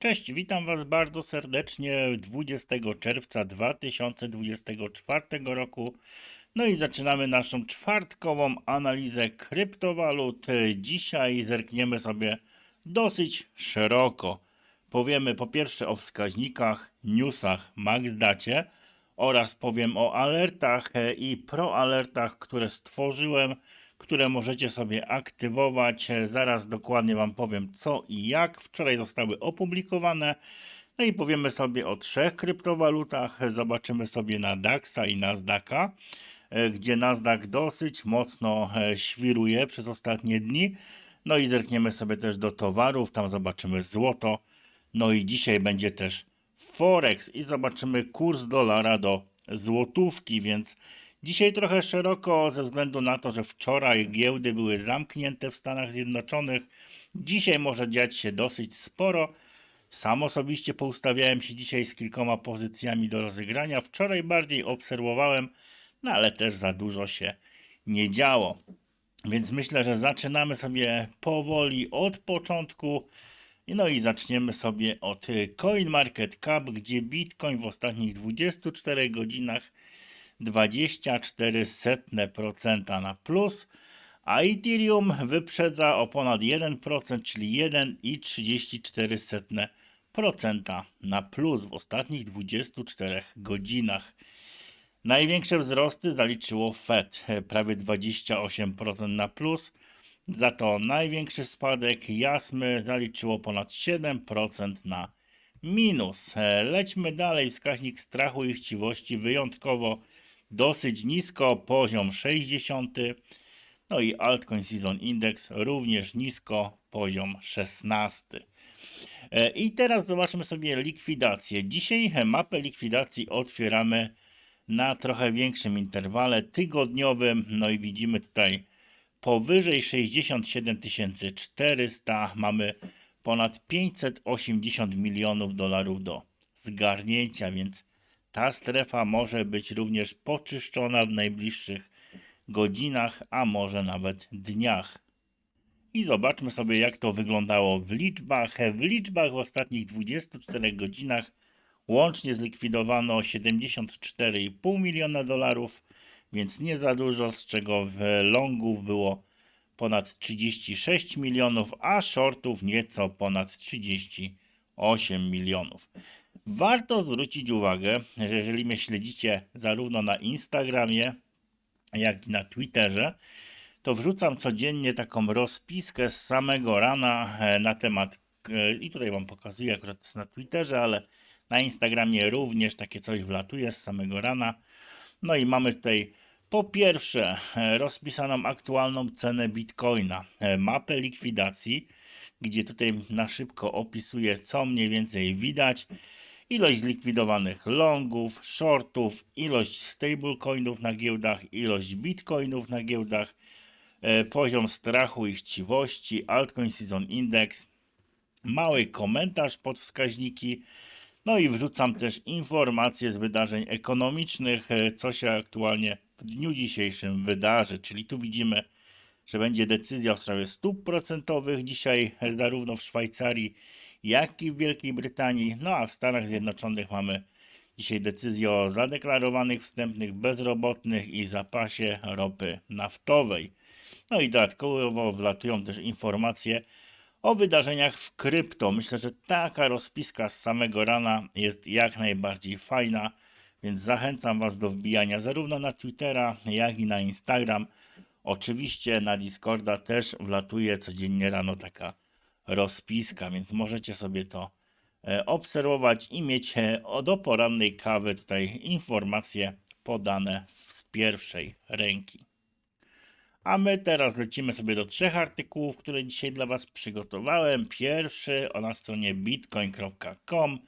Cześć, witam Was bardzo serdecznie 20 czerwca 2024 roku. No i zaczynamy naszą czwartkową analizę kryptowalut. Dzisiaj zerkniemy sobie dosyć szeroko. Powiemy po pierwsze o wskaźnikach, newsach, MaxDacie oraz powiem o alertach i proalertach, które stworzyłem które możecie sobie aktywować. Zaraz dokładnie Wam powiem co i jak. Wczoraj zostały opublikowane. No i powiemy sobie o trzech kryptowalutach. Zobaczymy sobie na DAXa i Nasdaqa, e, gdzie Nasdaq dosyć mocno e, świruje przez ostatnie dni. No i zerkniemy sobie też do towarów, tam zobaczymy złoto. No i dzisiaj będzie też Forex i zobaczymy kurs dolara do złotówki, więc Dzisiaj trochę szeroko ze względu na to, że wczoraj giełdy były zamknięte w Stanach Zjednoczonych. Dzisiaj może dziać się dosyć sporo. Sam osobiście poustawiałem się dzisiaj z kilkoma pozycjami do rozegrania. Wczoraj bardziej obserwowałem, no ale też za dużo się nie działo. Więc myślę, że zaczynamy sobie powoli od początku. No i zaczniemy sobie od CoinMarketCap, gdzie Bitcoin w ostatnich 24 godzinach 24% na plus, a Ethereum wyprzedza o ponad 1%, czyli 1,34% na plus w ostatnich 24 godzinach. Największe wzrosty zaliczyło Fed, prawie 28% na plus. Za to największy spadek Jasmy zaliczyło ponad 7% na minus. Lećmy dalej. Wskaźnik strachu i chciwości wyjątkowo dosyć nisko, poziom 60. No i Altcoin Season Index również nisko, poziom 16. E, I teraz zobaczmy sobie likwidację. Dzisiaj mapę likwidacji otwieramy na trochę większym interwale tygodniowym. No i widzimy tutaj powyżej 67 400 mamy ponad 580 milionów dolarów do zgarnięcia, więc ta strefa może być również poczyszczona w najbliższych godzinach, a może nawet dniach. I zobaczmy sobie, jak to wyglądało w liczbach. W liczbach w ostatnich 24 godzinach łącznie zlikwidowano 74,5 miliona dolarów, więc nie za dużo, z czego w longów było ponad 36 milionów, a shortów nieco ponad 38 milionów. Warto zwrócić uwagę, że jeżeli mnie śledzicie zarówno na Instagramie, jak i na Twitterze, to wrzucam codziennie taką rozpiskę z samego rana e, na temat, e, i tutaj Wam pokazuję akurat na Twitterze, ale na Instagramie również takie coś wlatuje z samego rana. No i mamy tutaj po pierwsze e, rozpisaną aktualną cenę Bitcoina, mapę likwidacji, gdzie tutaj na szybko opisuję, co mniej więcej widać ilość zlikwidowanych longów, shortów, ilość stablecoinów na giełdach, ilość bitcoinów na giełdach, e, poziom strachu i chciwości, altcoin season index, mały komentarz pod wskaźniki, no i wrzucam też informacje z wydarzeń ekonomicznych, e, co się aktualnie w dniu dzisiejszym wydarzy, czyli tu widzimy, że będzie decyzja w sprawie stóp procentowych dzisiaj zarówno w Szwajcarii, jak i w Wielkiej Brytanii. No a w Stanach Zjednoczonych mamy dzisiaj decyzję o zadeklarowanych wstępnych bezrobotnych i zapasie ropy naftowej. No i dodatkowo wlatują też informacje o wydarzeniach w krypto. Myślę, że taka rozpiska z samego rana jest jak najbardziej fajna, więc zachęcam Was do wbijania zarówno na Twittera, jak i na Instagram. Oczywiście na Discorda też wlatuje codziennie rano taka rozpiska, więc możecie sobie to e, obserwować i mieć e, do porannej kawy tutaj informacje podane z pierwszej ręki. A my teraz lecimy sobie do trzech artykułów, które dzisiaj dla Was przygotowałem. Pierwszy na stronie bitcoin.com.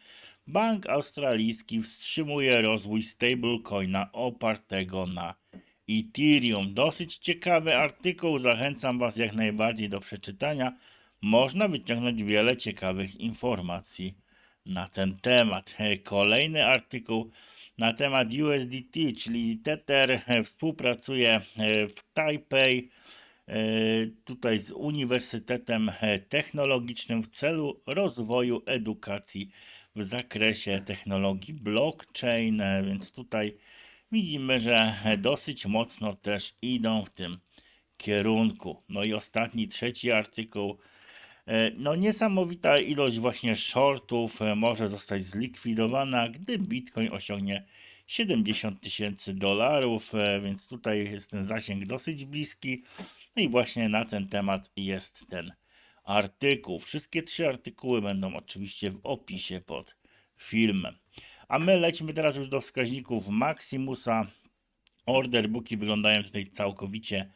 Bank australijski wstrzymuje rozwój stablecoina opartego na Ethereum. Dosyć ciekawy artykuł, zachęcam Was jak najbardziej do przeczytania można wyciągnąć wiele ciekawych informacji na ten temat. Kolejny artykuł na temat USDT, czyli Tether współpracuje w Taipei tutaj z Uniwersytetem e, Technologicznym w celu rozwoju edukacji w zakresie technologii blockchain, e, więc tutaj widzimy, że dosyć mocno też idą w tym kierunku. No i ostatni, trzeci artykuł. E, No niesamowita ilość właśnie shortów e, może zostać zlikwidowana, gdy Bitcoin osiągnie 70 tysięcy dolarów, e, więc tutaj jest ten zasięg dosyć bliski. No i właśnie na ten temat jest ten artykuł. Wszystkie trzy artykuły będą oczywiście w opisie pod filmem. A my lecimy teraz już do wskaźników Maximusa. Order booki wyglądają tutaj całkowicie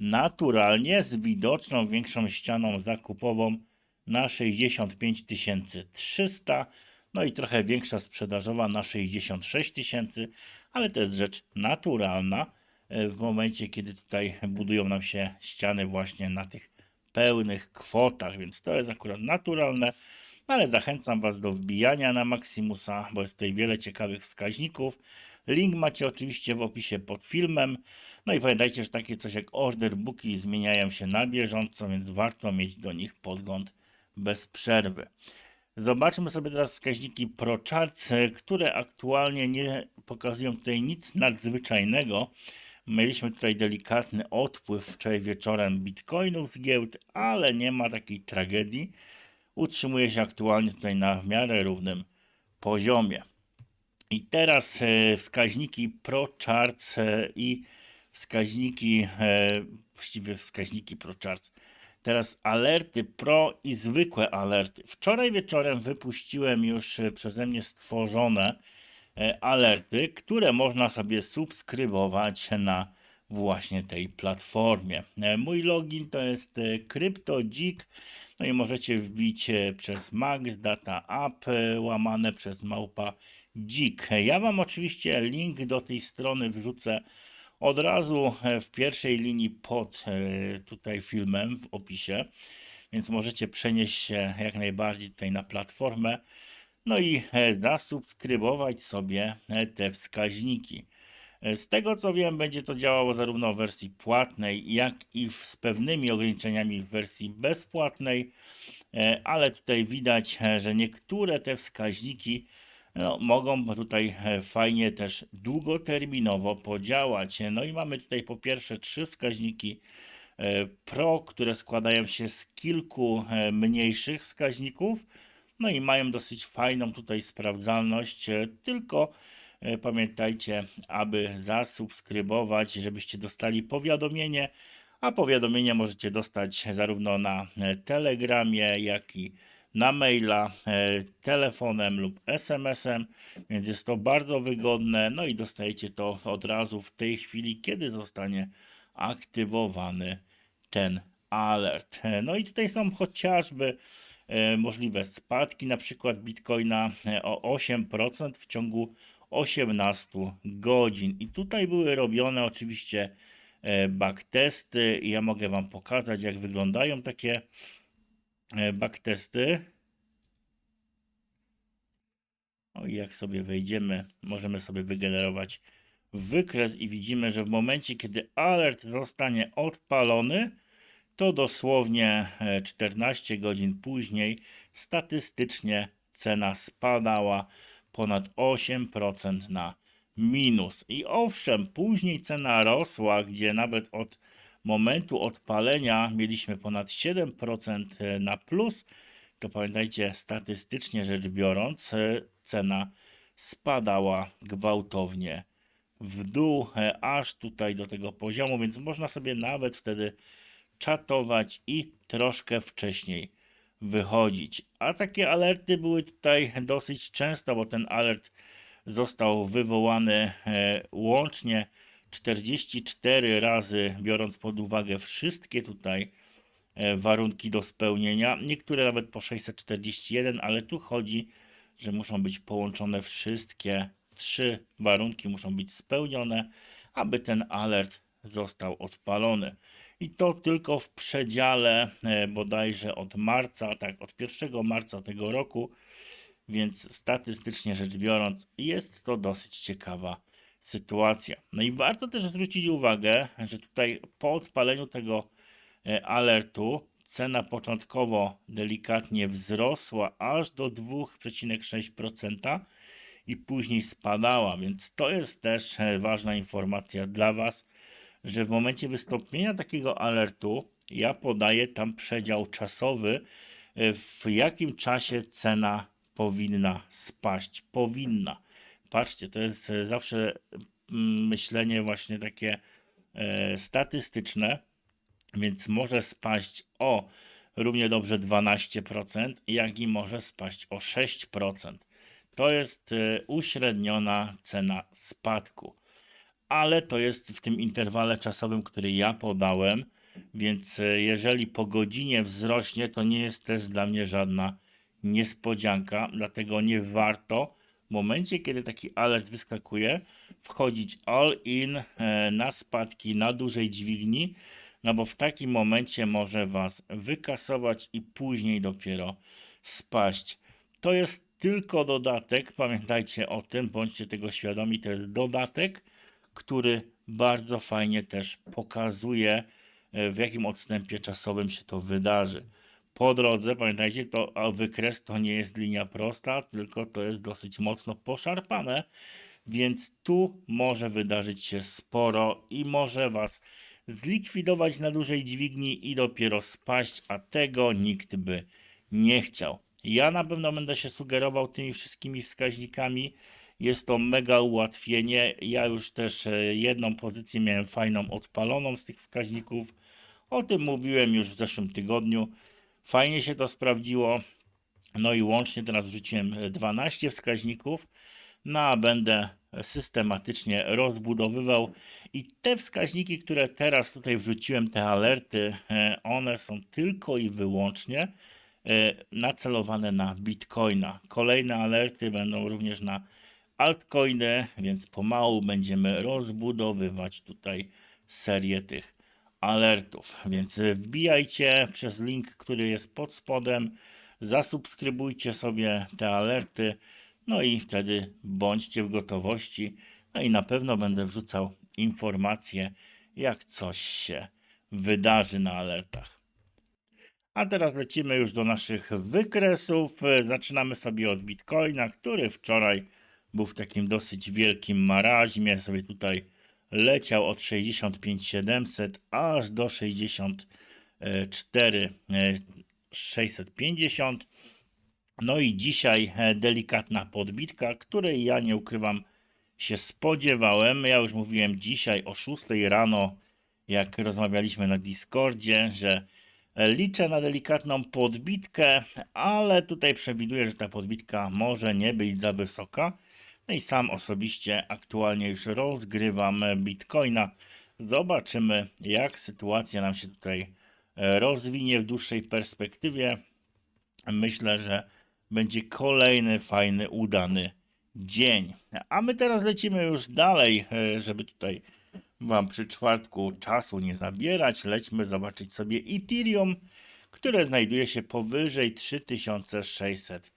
naturalnie z widoczną większą ścianą zakupową na 65 300, no i trochę większa sprzedażowa na 66 tysięcy, ale to jest rzecz naturalna e, w momencie, kiedy tutaj budują nam się ściany właśnie na tych pełnych kwotach, więc to jest akurat naturalne, ale zachęcam Was do wbijania na Maximusa, bo jest tutaj wiele ciekawych wskaźników. Link macie oczywiście w opisie pod filmem. No i pamiętajcie, że takie coś jak order booki zmieniają się na bieżąco, więc warto mieć do nich podgląd bez przerwy. Zobaczmy sobie teraz wskaźniki ProCharts, które aktualnie nie pokazują tutaj nic nadzwyczajnego. Mieliśmy tutaj delikatny odpływ wczoraj wieczorem bitcoinów z giełd, ale nie ma takiej tragedii. Utrzymuje się aktualnie tutaj na w miarę równym poziomie. I teraz e, wskaźniki ProCharts e, i wskaźniki, e, właściwie wskaźniki ProCharts. Teraz alerty Pro i zwykłe alerty. Wczoraj wieczorem wypuściłem już e, przeze mnie stworzone e, alerty, które można sobie subskrybować na właśnie tej platformie. E, Mój login to jest CryptoDzik, no i możecie wbić przez Max Data App łamane przez małpa dzik. Ja Wam oczywiście link do tej strony wrzucę od razu e, w pierwszej linii pod e, tutaj filmem w opisie, więc możecie przenieść się jak najbardziej tutaj na platformę, no i e, zasubskrybować sobie te wskaźniki. Z tego co wiem, będzie to działało zarówno w wersji płatnej, jak i w, z pewnymi ograniczeniami w wersji bezpłatnej, ale tutaj widać, że niektóre te wskaźniki no, mogą tutaj e, fajnie też długoterminowo podziałać. No i mamy tutaj po pierwsze trzy wskaźniki e, Pro, które składają się z kilku e, mniejszych wskaźników, no i mają dosyć fajną tutaj sprawdzalność, tylko pamiętajcie, aby zasubskrybować, żebyście dostali powiadomienie, a powiadomienie możecie dostać zarówno na Telegramie, jak i na maila, e, telefonem lub SMS-em, więc jest to bardzo wygodne. No i dostajecie to od razu w tej chwili, kiedy zostanie aktywowany ten alert. E, No i tutaj są chociażby e, możliwe spadki, na przykład Bitcoina o 8% w ciągu 18 godzin. I tutaj były robione oczywiście backtesty. Ja mogę Wam pokazać, jak wyglądają takie backtesty. O, i jak sobie wejdziemy, możemy sobie wygenerować wykres i widzimy, że w momencie, kiedy alert zostanie odpalony, to dosłownie e, 14 godzin później statystycznie cena spadała ponad 8% na minus. I owszem, później cena rosła, gdzie nawet od momentu odpalenia mieliśmy ponad 7% na plus, to pamiętajcie, statystycznie rzecz biorąc, e, cena spadała gwałtownie w dół, e, aż tutaj do tego poziomu, więc można sobie nawet wtedy czatować i troszkę wcześniej wychodzić. A takie alerty były tutaj dosyć często, bo ten alert został wywołany e, łącznie 44 razy, biorąc pod uwagę wszystkie tutaj e, warunki do spełnienia. Niektóre nawet po 641, ale tu chodzi, że muszą być połączone wszystkie trzy warunki, muszą być spełnione, aby ten alert został odpalony. I to tylko w przedziale e, bodajże od marca, tak, od 1 marca tego roku, więc statystycznie rzecz biorąc, jest to dosyć ciekawa sytuacja. No i warto też zwrócić uwagę, że tutaj po odpaleniu tego e, alertu cena początkowo delikatnie wzrosła aż do 2,6% i później spadała, więc to jest też e, ważna informacja dla Was, że w momencie wystąpienia takiego alertu ja podaję tam przedział czasowy, e, w jakim czasie cena powinna spaść. Powinna. Patrzcie, to jest e, zawsze mm, myślenie właśnie takie e, statystyczne, więc może spaść o równie dobrze 12%, jak i może spaść o 6%. To jest e, uśredniona cena spadku, ale to jest w tym interwale czasowym, który ja podałem, więc e, jeżeli po godzinie wzrośnie, to nie jest też dla mnie żadna niespodzianka, dlatego nie warto momencie, kiedy taki alert wyskakuje, wchodzić all in e, na spadki na dużej dźwigni, no bo w takim momencie może Was wykasować i później dopiero spaść. To jest tylko dodatek, pamiętajcie o tym, bądźcie tego świadomi, to jest dodatek, który bardzo fajnie też pokazuje, e, w jakim odstępie czasowym się to wydarzy. Po drodze, pamiętajcie, to wykres to nie jest linia prosta, tylko to jest dosyć mocno poszarpane, więc tu może wydarzyć się sporo i może Was zlikwidować na dużej dźwigni i dopiero spaść, a tego nikt by nie chciał. Ja na pewno będę się sugerował tymi wszystkimi wskaźnikami. Jest to mega ułatwienie. Ja już też e, jedną pozycję miałem fajną odpaloną z tych wskaźników. O tym mówiłem już w zeszłym tygodniu. Fajnie się to sprawdziło. No i łącznie teraz wrzuciłem 12 wskaźników. No a będę systematycznie rozbudowywał i te wskaźniki, które teraz tutaj wrzuciłem, te alerty, e, one są tylko i wyłącznie e, nacelowane na Bitcoina. Kolejne alerty będą również na altcoiny, więc pomału będziemy rozbudowywać tutaj serię tych alertów. Więc wbijajcie przez link, który jest pod spodem, zasubskrybujcie sobie te alerty, no i wtedy bądźcie w gotowości. No i na pewno będę wrzucał informacje, jak coś się wydarzy na alertach. A teraz lecimy już do naszych wykresów. Zaczynamy sobie od Bitcoina, który wczoraj był w takim dosyć wielkim maraźmie. Sobie tutaj leciał od 65700 aż do 64 650. No i dzisiaj e, delikatna podbitka, której ja nie ukrywam się spodziewałem. Ja już mówiłem dzisiaj o 6 rano, jak rozmawialiśmy na Discordzie, że e, liczę na delikatną podbitkę, ale tutaj przewiduję, że ta podbitka może nie być za wysoka. No i sam osobiście aktualnie już rozgrywam Bitcoina. Zobaczymy, jak sytuacja nam się tutaj e, rozwinie w dłuższej perspektywie. Myślę, że będzie kolejny fajny, udany dzień. A my teraz lecimy już dalej, e, żeby tutaj Wam przy czwartku czasu nie zabierać. Lećmy zobaczyć sobie Ethereum, które znajduje się powyżej 3600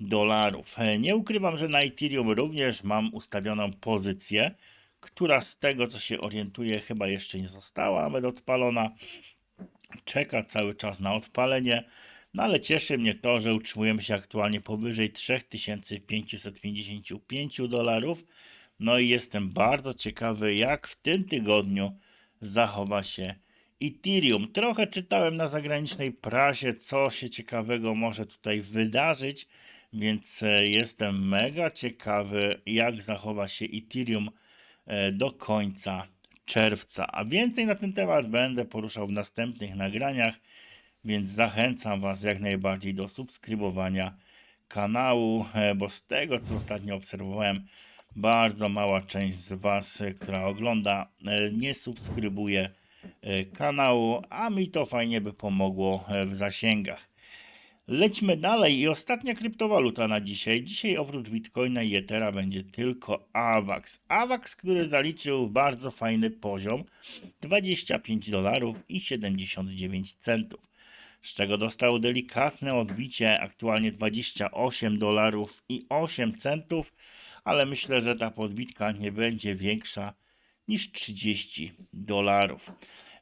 dolarów. Nie ukrywam, że na Ethereum również mam ustawioną pozycję, która z tego co się orientuję chyba jeszcze nie została nawet odpalona. Czeka cały czas na odpalenie. No ale cieszy mnie to, że utrzymujemy się aktualnie powyżej 3555 dolarów. No i jestem bardzo ciekawy, jak w tym tygodniu zachowa się Ethereum. Trochę czytałem na zagranicznej prasie, co się ciekawego może tutaj wydarzyć, więc e, jestem mega ciekawy, jak zachowa się Ethereum e, do końca czerwca. A więcej na ten temat będę poruszał w następnych nagraniach więc zachęcam Was jak najbardziej do subskrybowania kanału, e, bo z tego co ostatnio obserwowałem, bardzo mała część z Was, która ogląda, nie subskrybuje kanału, a mi to fajnie by pomogło w zasięgach. Lećmy dalej i ostatnia kryptowaluta na dzisiaj. Dzisiaj oprócz Bitcoina i Ethera będzie tylko AVAX. AVAX, który zaliczył bardzo fajny poziom 25 dolarów i 79 centów z czego dostał delikatne odbicie, aktualnie 28 dolarów i 8 centów, ale myślę, że ta podbitka nie będzie większa niż 30 dolarów.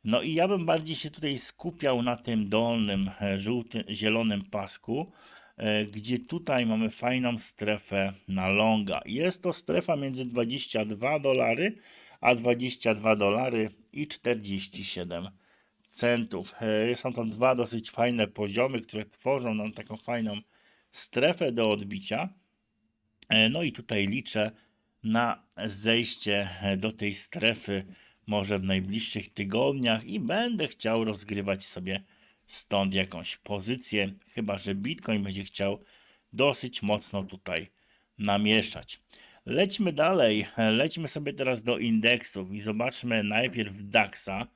No i ja bym bardziej się tutaj skupiał na tym dolnym, e, żółtym, zielonym pasku, e, gdzie tutaj mamy fajną strefę na longa. Jest to strefa między 22 dolary, a 22 dolary i 47 centów. E, Są to dwa dosyć fajne poziomy, które tworzą nam taką fajną strefę do odbicia. No i tutaj liczę na zejście do tej strefy może w najbliższych tygodniach i będę chciał rozgrywać sobie stąd jakąś pozycję, chyba że Bitcoin będzie chciał dosyć mocno tutaj namieszać. Lećmy dalej, lećmy sobie teraz do indeksów i zobaczmy najpierw DAXa,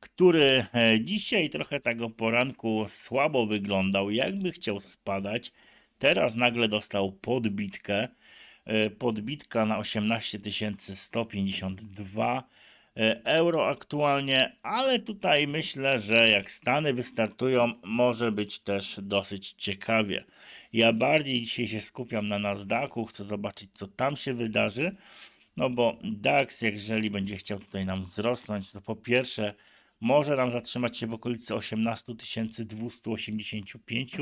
który e, dzisiaj trochę tak o poranku słabo wyglądał, jakby chciał spadać. Teraz nagle dostał podbitkę. E, Podbitka na 18 152 e, euro aktualnie, ale tutaj myślę, że jak Stany wystartują, może być też dosyć ciekawie. Ja bardziej dzisiaj się skupiam na Nasdaqu, chcę zobaczyć, co tam się wydarzy. No bo DAX, jeżeli będzie chciał tutaj nam wzrosnąć, to po pierwsze może nam zatrzymać się w okolicy 18 285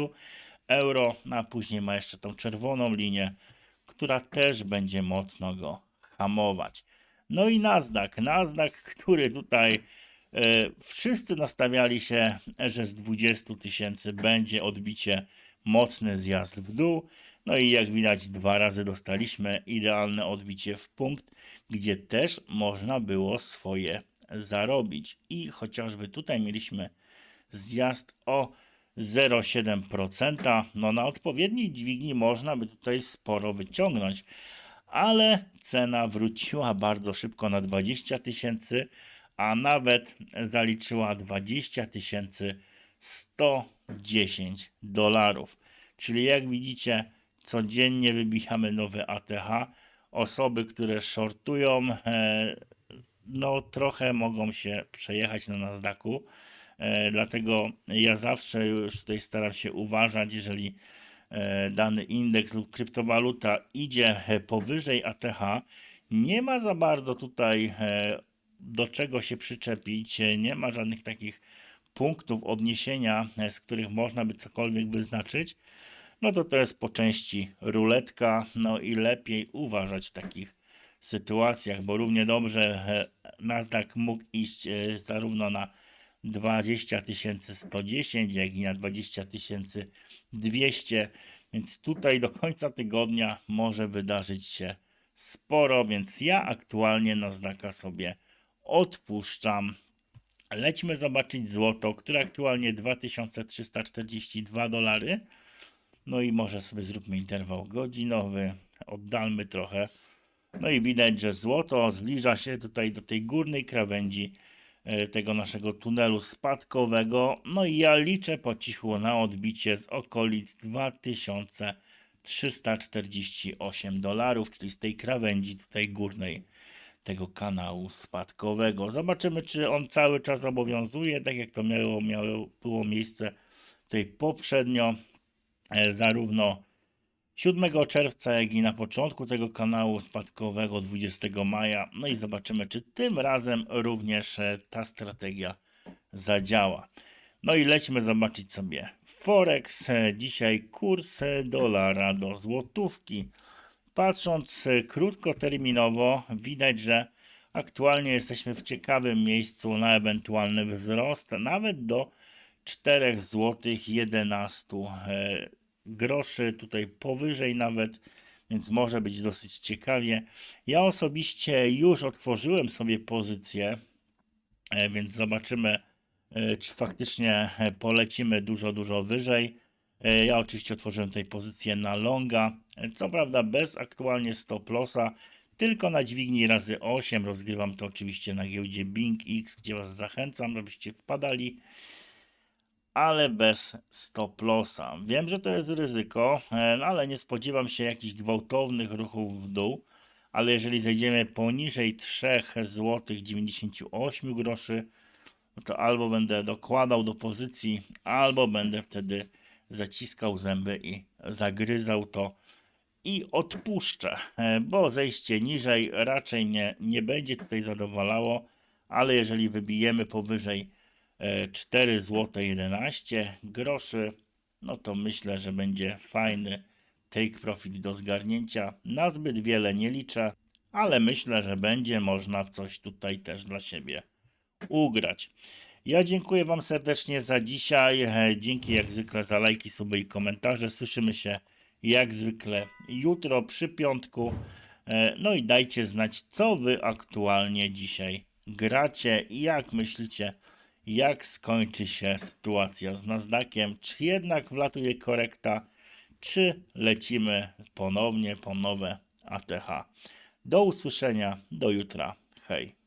euro, no a później ma jeszcze tą czerwoną linię, która też będzie mocno go hamować. No i Nasdaq, Nasdaq, który tutaj e, wszyscy nastawiali się, że z 20 tysięcy będzie odbicie mocny zjazd w dół. No i jak widać, dwa razy dostaliśmy idealne odbicie w punkt, gdzie też można było swoje zarobić. I chociażby tutaj mieliśmy zjazd o 0,7%. No na odpowiedniej dźwigni można by tutaj sporo wyciągnąć, ale cena wróciła bardzo szybko na 20 tysięcy, a nawet zaliczyła 20 tysięcy 110 dolarów. Czyli jak widzicie, codziennie wybijamy nowy ATH. Osoby, które shortują, e, no trochę mogą się przejechać na Nasdaqu. E, Dlatego ja zawsze już tutaj staram się uważać, jeżeli dany indeks lub kryptowaluta idzie e, powyżej ATH, nie ma za bardzo tutaj e, do czego się przyczepić, e, nie ma żadnych takich punktów odniesienia, e, z których można by cokolwiek wyznaczyć, no to to jest po części ruletka, no i lepiej uważać w takich sytuacjach, bo równie dobrze e, Nasdaq mógł iść e, zarówno na 20 110, jak i na 20 200, więc tutaj do końca tygodnia może wydarzyć się sporo, więc ja aktualnie Nasdaqa sobie odpuszczam. Lećmy zobaczyć złoto, które aktualnie 2342 dolary. No i może sobie zróbmy interwał godzinowy, oddalmy trochę. No i widać, że złoto zbliża się tutaj do tej górnej krawędzi tego naszego tunelu spadkowego. No i ja liczę po cichu na odbicie z okolic 2348 dolarów, czyli z tej krawędzi tutaj górnej tego kanału spadkowego. Zobaczymy, czy on cały czas obowiązuje, tak jak to miało, miało było miejsce tutaj poprzednio, e, zarówno 7 czerwca, jak i na początku tego kanału spadkowego 20 maja. No i zobaczymy, czy tym razem również e, ta strategia zadziała. No i lećmy zobaczyć sobie Forex. E, Dzisiaj kurs e, dolara do złotówki. Patrząc krótkoterminowo, widać, że aktualnie jesteśmy w ciekawym miejscu na ewentualny wzrost, nawet do 4 zł 11 e, groszy, tutaj powyżej nawet, więc może być dosyć ciekawie. Ja osobiście już otworzyłem sobie pozycję, e, więc zobaczymy, e, czy faktycznie e, polecimy dużo, dużo wyżej. Ja oczywiście otworzyłem tutaj pozycję na longa, co prawda bez aktualnie stop lossa, tylko na dźwigni razy 8. Rozgrywam to oczywiście na giełdzie Bing X, gdzie Was zachęcam, żebyście wpadali ale bez stop lossa. Wiem, że to jest ryzyko, e, no ale nie spodziewam się jakichś gwałtownych ruchów w dół, ale jeżeli zejdziemy poniżej 3 zł 98 groszy, no to albo będę dokładał do pozycji, albo będę wtedy zaciskał zęby i zagryzał to i odpuszczę, e, bo zejście niżej raczej mnie nie będzie tutaj zadowalało, ale jeżeli wybijemy powyżej e, 4 zł 11 groszy, no to myślę, że będzie fajny take profit do zgarnięcia. Na zbyt wiele nie liczę, ale myślę, że będzie można coś tutaj też dla siebie ugrać. Ja dziękuję Wam serdecznie za dzisiaj. Dzięki jak zwykle za lajki, suby i komentarze. Słyszymy się jak zwykle jutro przy piątku. No i dajcie znać, co Wy aktualnie dzisiaj gracie i jak myślicie, jak skończy się sytuacja z Nasdaqiem. Czy jednak wlatuje korekta, czy lecimy ponownie po nowe ATH. Do usłyszenia, do jutra. Hej.